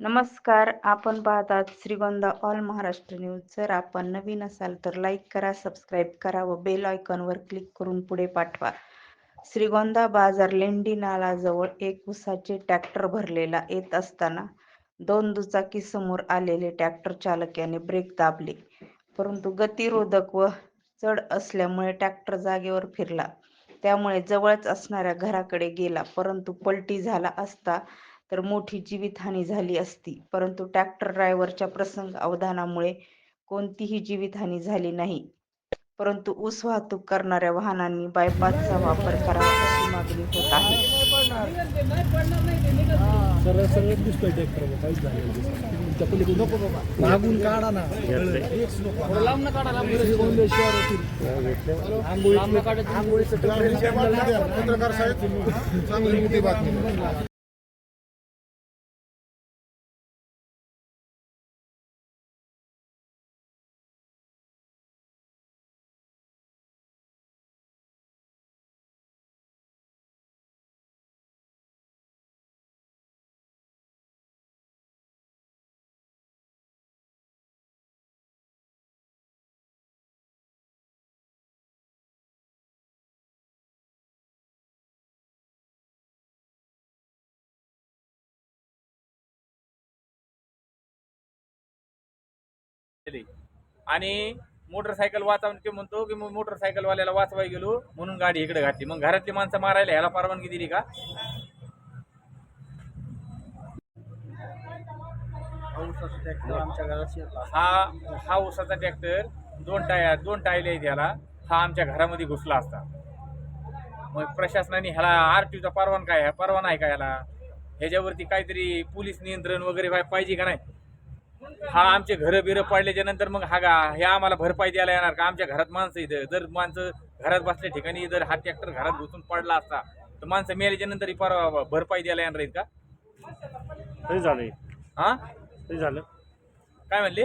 नमस्कार आपण पाहतात श्रीगोंदा ऑल महाराष्ट्र न्यूज. जर आपण नवीन असाल तर लाईक करा सबस्क्राईब करा व बेल आयकॉनवर क्लिक करून पुढे पाठवा. श्रीगोंदा बाजार लेंडी नालाजवळ एक उसाचे ट्रॅक्टर भरलेला येत असताना दोन दुचाकी समोर आलेले ट्रॅक्टर चालक याने ब्रेक दाबले. परंतु गतिरोधक व चढ असल्यामुळे ट्रॅक्टर जागेवर फिरला. त्यामुळे जवळच असणाऱ्या घराकडे गेला. परंतु पलटी झाला असता तर मोठी जीवितहानी झाली असती. परंतु ट्रॅक्टर ड्रायव्हरच्या प्रसंग अवधानामुळे कोणतीही जीवितहानी झाली नाही. परंतु ऊस वाहतूक करणाऱ्या वाहनांनी बायपासचा वापर करावा अशी मागणी होत आहे. केली. आणि मोटरसायकल वाचावून ते म्हणतो की मग मोटरसायकलवाल्याला वाचवाय गेलो म्हणून गाडी इकडे घातली. मग घरातली माणसं मारायला ह्याला परवानगी दिली का? हा हा उसाचा ट्रॅक्टर दोन टाय दोन टायले आहेत हा आमच्या घरामध्ये घुसला असता. मग प्रशासनाने ह्याला आर टीचा परवाना काय परवाना आहे का ह्याला ह्याच्यावरती काहीतरी पोलीस नियंत्रण वगैरे काय पाहिजे का नाही? हा आमचे घरं बिरं पाडल्याच्या नंतर मग हा गा हे आम्हाला भरपाई द्यायला येणार का? आमच्या घरात माणसं इथं जर माणसं घरात बसल्या ठिकाणी जर हा ट्रॅक्टर घरात घुसून पडला असता तर माणसं मेल्याच्या नंतर पर भरपाई द्यायला येणार आहेत का? तरी झालंय. हा? तरी झालं. काय म्हणले?